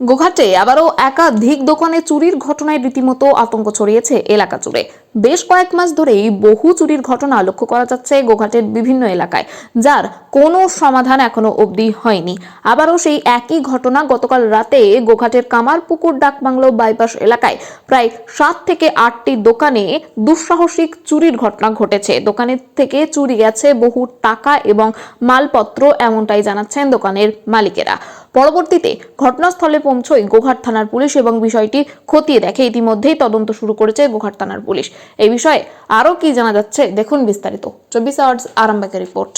গোঘাটে আবারও একাধিক দোকানে চুরির ঘটনায় রীতিমতো আতঙ্ক ছড়িয়েছে এলাকা জুড়ে। বেশ কয়েক মাস ধরেই বহু চুরির ঘটনা লক্ষ্য করা যাচ্ছে গোঘাটের বিভিন্ন এলাকায়, যার কোনো সমাধান এখনও অবধি হয়নি। আবারও সেই একই ঘটনা গতকাল রাতে গোঘাটের কামারপুকুর ডাকবাংলো বাইপাস এলাকায় প্রায় সাত থেকে আটটি দোকানে দুঃসাহসিক চুরির ঘটনা ঘটেছে। দোকানের থেকে চুরি গেছে বহু টাকা এবং মালপত্র, এমনটাই জানাচ্ছেন দোকানের মালিকেরা। পরবর্তীতে ঘটনাস্থলে পৌঁছয় গোঘাট থানার পুলিশ এবং বিষয়টি খতিয়ে দেখে। ইতিমধ্যেই তদন্ত শুরু করেছে গোঘাট থানার পুলিশ। এই বিষয়ে আরও কি জানা যাচ্ছে, দেখুন বিস্তারিত। চব্বিশ আওয়ার্স আরামবাগের রিপোর্ট।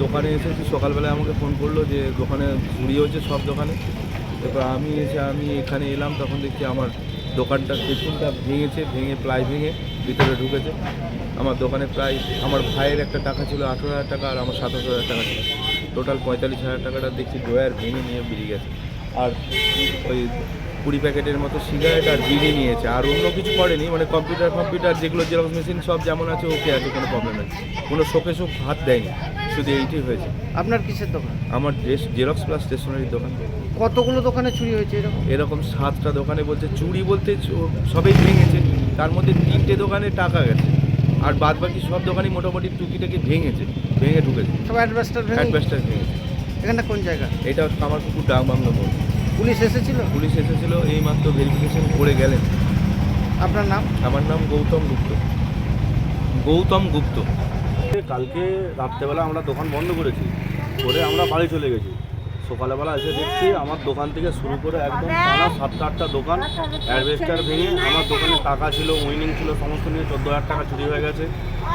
দোকানে এসে এসেছি সকালবেলায় আমাকে ফোন করল যে দোকানে চুরি হয়েছে সব দোকানে। এবার আমি এসে আমি এখানে এলাম, তখন দেখছি আমার দোকানটা পেছনটা ভেঙেছে, ভেঙে প্লাই ভেঙে ভিতরে ঢুকেছে। আমার দোকানে প্রায়, আমার ভাইয়ের একটা টাকা ছিল আঠেরো হাজার টাকা আর আমার সাতাশ হাজার টাকা ছিল। টোটাল পঁয়তাল্লিশ হাজার টাকাটা দেখছি ড্রয়ার ভেঙে নিয়ে বেরিয়ে গেছে। আর ওই কুড়ি প্যাকেটের মতো সিগারেট আর বিড়ি নিয়েছে। আর অন্য কিছু করেনি মানে কম্পিউটার কম্পিউটার যেগুলো জেরক্স মেশিন সব যেমন আছে ওকে আছে কোনো প্রবলেম নেই। কোনো শোকে শোক হাত দেয়নি শুধু এইটাই হয়েছে। আপনার কিসের দোকান? আমার ড্রেস জেরক্স প্লাস স্টেশনারির দোকান। কতগুলো দোকানে চুরি হয়েছে এরকম? এরকম সাতটা দোকানে বলছে চুরি বলতে সবই ভেঙেছে। তার মধ্যে তিনটে দোকানে টাকা গেছে। আর বাদ বাকি সব দোকানই মোটামুটি টুকিটাকে ভেঙেছে ভেঙে ঢুকেছে। সব অ্যাডভাস্টার অ্যাডভেস্টার ভেঙেছে। এখানটা কোন জায়গা? এটা হচ্ছে আমার কুকুর ডাক বাংলা পুলিশ এসেছিল? পুলিশ এসেছিল এই মাত্র ভেরিফিকেশন করে গেলেন। আপনার নাম? আমার নাম গৌতম গুপ্ত। গৌতম গুপ্ত। কালকে রাত্রেবেলা আমরা দোকান বন্ধ করেছি করে আমরা বাড়ি চলে গেছি। সকালবেলা এসে দেখছি আমার দোকান থেকে শুরু করে একদম টানা সাতটা আটটা দোকান অ্যাডভেস্টার ভেঙে আমার দোকানে টাকা ছিল উইনিং ছিল সমস্ত নিয়ে চোদ্দ হাজার টাকা চুরি হয়ে গেছে।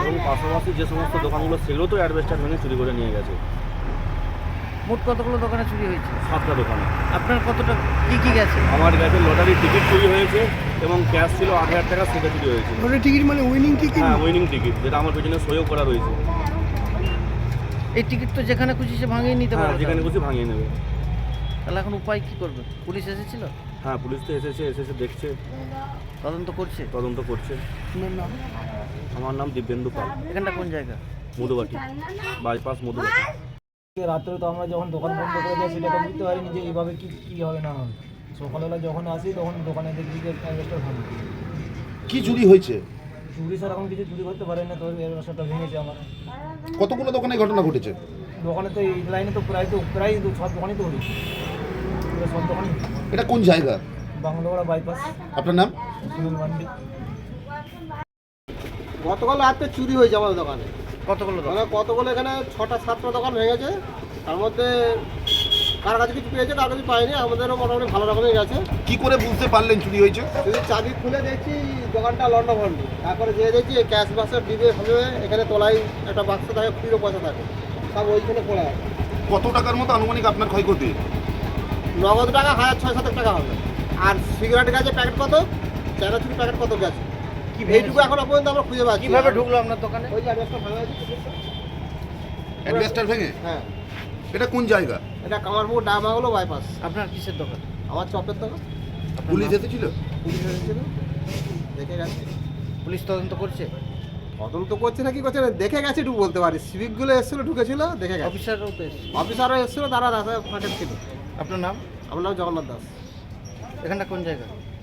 এবং পাশাপাশি যে সমস্ত দোকানগুলো সেগুলো তো অ্যাডভেস্টার ভেঙে চুরি করে নিয়ে গেছে। মোট কতগুলো দোকানে চুরি হয়েছে? সাতটা দোকানে। আপনার কতটা কি কি গেছে? আমার কাছে লটারি টিকিট চুরি হয়েছে এবং ক্যাশ ছিল আট হাজার টাকা সেটা চুরি হয়েছে। লটারি টিকিট মানে উইনিং টিকিট হ্যাঁ উইনিং টিকিট যেটা আমার পেছনে সইও করা রয়েছে। এই টিকিট তো যেখানে খুশি সে ভাঙিয়ে নিতে হ্যাঁ পারে যেখানে খুশি ভাঙিয়ে নেবে। তাহলে এখন উপায় কি করবে? পুলিশ এসেছিল? হ্যাঁ পুলিশ তো এসেছে এসেছে দেখছে। তদন্ত করছে? তদন্ত করছে। আমার নাম দিব্যেন্দু পাল। এখানটা কোন জায়গা? মধুবাটি। বাইপাস মধুবাটি। রাত্রে তো আমরা যখন দোকান বন্ধ করে যাই সেটা তো বুঝতে পারিনি যে এইভাবে কি কি হবে না হবে। সকালবেলা যখন আসি তখন দোকানে দেখি যে অ্যাডভেস্টার ভাঙি। কি চুরি হয়েছে? চুরি সেরকম কিছু চুরি করতে পারে না তো অ্যাডভেস্টারটা ভেঙেছে আমার। কতগুলো দোকানে ঘটনা ঘটেছে? দোকানে তো এই লাইনে তো প্রায় তো প্রায় তো সব দোকানই তো হলো সব দোকানই। এটা কোন জায়গা? বাংলোপাড়া বাইপাস। আপনার নাম? সুনীল মান্ডি। গতকাল রাতে চুরি হয়েছে আমাদের দোকানে। কতগুলো দোকান? মানে কতগুলো এখানে ছটা সাতটা দোকান ভেঙেছে তার মধ্যে কার কাছে কিছু পেয়েছে কার কাছে পাইনি। আমাদেরও মোটামুটি ভালো রকমই গেছে। কি করে বুঝতে পারলেন চুরি হয়েছে? যদি চাবি খুলে দেখছি দোকানটা লন্ড ভন্ড তারপরে যেয়ে দেখছি ক্যাশ বাক্সের ডিবে হবে এখানে তোলাই একটা বাক্স থাকে খুচরো পয়সা থাকে। সব ওইখানে পড়ে আছে। কত টাকার মতো আনুমানিক আপনার ক্ষয়ক্ষতি? নগদ টাকা হাজার ছয় সাত টাকা হবে। আর সিগারেট গেছে প্যাকেট কত? চানাচুরি প্যাকেট কত গেছে? কি এইটুকু এখনও পর্যন্ত আমরা খুঁজে পাচ্ছি কীভাবে ঢুকলো আপনার দোকানে? ওই যে অ্যাড্রেসটা ভাঙা হ্যাঁ। এটা কোন জায়গা? এটা কামারপুর ডামাগুলো বাইপাস আপনার কিসের দোকান? আমার চপের দোকান। পুলিশ? এসেছিল? পুলিশ এসেছিল। দেখে গেছে। পুলিশ তদন্ত করছে? তদন্ত করছে না কি করছে না? দেখে গেছে একটু বলতে পারি। সিভিকগুলো এসেছিল ঢুকেছিল দেখে গেছে। অফিসারও তো অফিসারও এসেছিল তারা রাস্তায় ফাঁকে ছিল। আপনার নাম? আমার নাম জগন্নাথ দাস। এখানটা কোন জায়গা?